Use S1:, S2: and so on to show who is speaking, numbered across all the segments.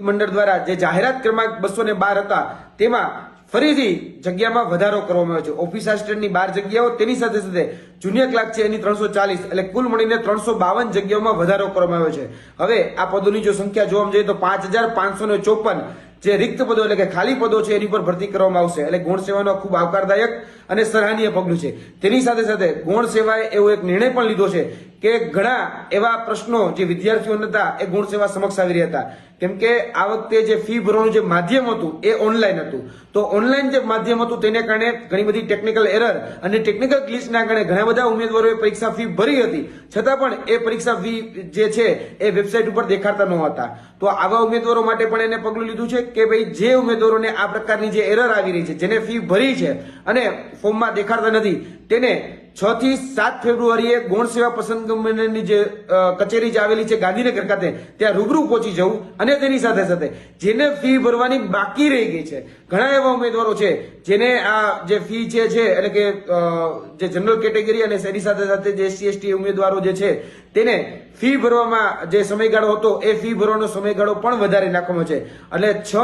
S1: મંડળ દ્વારા જે જાહેરાત ક્રમાંક બસો ને બાર હતા, તેમાં ફરીથી જગ્યામાં વધારો કરવામાં આવ્યો છે. ઓફિસ આસિસ્ટન્ટની બાર જગ્યાઓ, તેની સાથે સાથે જુનિયર ક્લાર્ક છે એની ત્રણસો ચાલીસ, એટલે કુલ મળીને ત્રણસો બાવન જગ્યાઓમાં વધારો કરવામાં આવ્યો છે. હવે આ પદોની જો સંખ્યા જોવા જઈએ તો પાંચ હજાર પાંચસો ને ચોપન જે રિક્ત પદો એટલે કે ખાલી પદો છે, એની પર ભરતી કરવામાં આવશે. એટલે ગૌણ સેવાનો ખૂબ આવકારદાયક અને સરાહનીય પગલું છે. તેની સાથે સાથે ગૌણ સેવાએ એવો એક નિર્ણય પણ લીધો છે કે ઘણા એવા પ્રશ્નો જે વિદ્યાર્થીઓ હતા એ ગુણ સેવા સમક્ષ આવી રહ્યા હતા. કેમ કે આ વખતે જે ફી ભરવાનું જે માધ્યમ હતું, એ ઓનલાઈન હતું. તો ઓનલાઈન જે માધ્યમ હતું, તેને કારણે ઘણી બધી ટેકનિકલ એરર અને ટેકનિકલ ગ્લિચના કારણે ઘણા બધા ઉમેદવારોએ પરીક્ષા ફી ભરી હતી. છતાં પણ એ પરીક્ષા ફી જે છે, એ વેબસાઇટ ઉપર દેખાડતા નહોતા. તો આવા ઉમેદવારો માટે પણ એને પગલું લીધું છે કે ભાઈ, જે ઉમેદવારોને આ પ્રકારની જે એરર આવી રહી છે, જેને ફી ભરી છે અને ફોર્મમાં દેખાડતા નથી તેને છ થી સાત ફેબ્રુઆરીએ ગૌણ સેવા પસંદગીની જે કચેરી જે આવેલી છે ગાંધીનગર ખાતે, ત્યાં રૂબરૂ પહોંચી જવું અને તેની સાથે સાથે જેને ફી ભરવાની બાકી રહી ગઈ છે, ઘણા એવા ઉમેદવારો છે જેને આ જે ફી છે છે, એટલે કે જે જનરલ કેટેગરી અને તેની સાથે સાથે જે એસસી, એસટી ઉમેદવારો જે છે, તેને ફી ભરવામાં જે સમયગાળો હતો, એ ફી ભરવાનો સમયગાળો પણ વધારે નાખવામાં છે. એટલે છ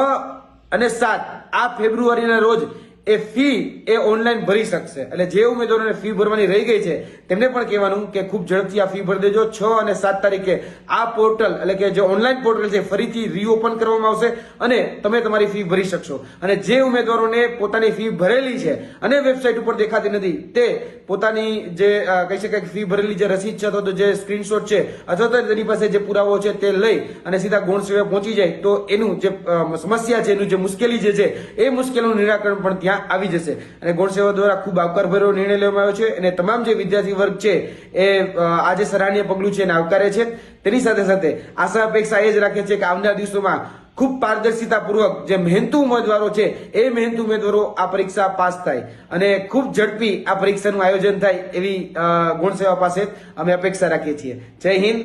S1: અને સાત, આ ફેબ્રુઆરીના રોજ એ ફી એ ઓનલાઈન ભરી શકશે. એટલે જે ઉમેદવારોને ફી ભરવાની રહી ગઈ છે, તેમને પણ કહેવાનું કે ખૂબ ઝડપથી આ ફી ભરી દેજો. છ અને સાત તારીખે આ પોર્ટલ એટલે કે જે ઓનલાઈન પોર્ટલ છે, ફરીથી રીઓપન કરવામાં આવશે અને તમે તમારી ફી ભરી શકશો. અને જે ઉમેદવારોને પોતાની ફી ભરેલી છે અને વેબસાઇટ ઉપર દેખાતી નથી, તે પોતાની જે કહી શકાય ફી ભરેલી જે રસીદ છે અથવા તો જે સ્ક્રીનશોટ છે, અથવા તો તેની પાસે જે પુરાવો છે તે લઈ અને સીધા ગુણ સેવા પહોંચી જાય, તો એનું જે સમસ્યા છે, એનું જે મુશ્કેલી જે છે, એ મુશ્કેલીનું નિરાકરણ પણ ત્યાં આવી જશે. અને ગુણસેવા દ્વારા ખૂબ આવકારભર્યો નિર્ણય લેવામાં આવ્યો છે અને તમામ જે વિદ્યાર્થી વર્ગ છે એ આજે જે સરાહનીય પગલું છે એને આવકારે છે. તેની સાથે સાથે આશા અપેક્ષા એ જ રાખે છે કે આવનાર દિવસોમાં ખૂબ પારદર્શિતાપૂર્વક જે મહેનતુ ઉમેદવારો છે, એ મહેનતુ ઉમેદવારો આ પરીક્ષા પાસ થાય અને ખૂબ ઝડપી આ પરીક્ષાનું આયોજન થાય એવી ગુણસેવા પાસે અમે અપેક્ષા રાખીએ છીએ. જય હિન્દ.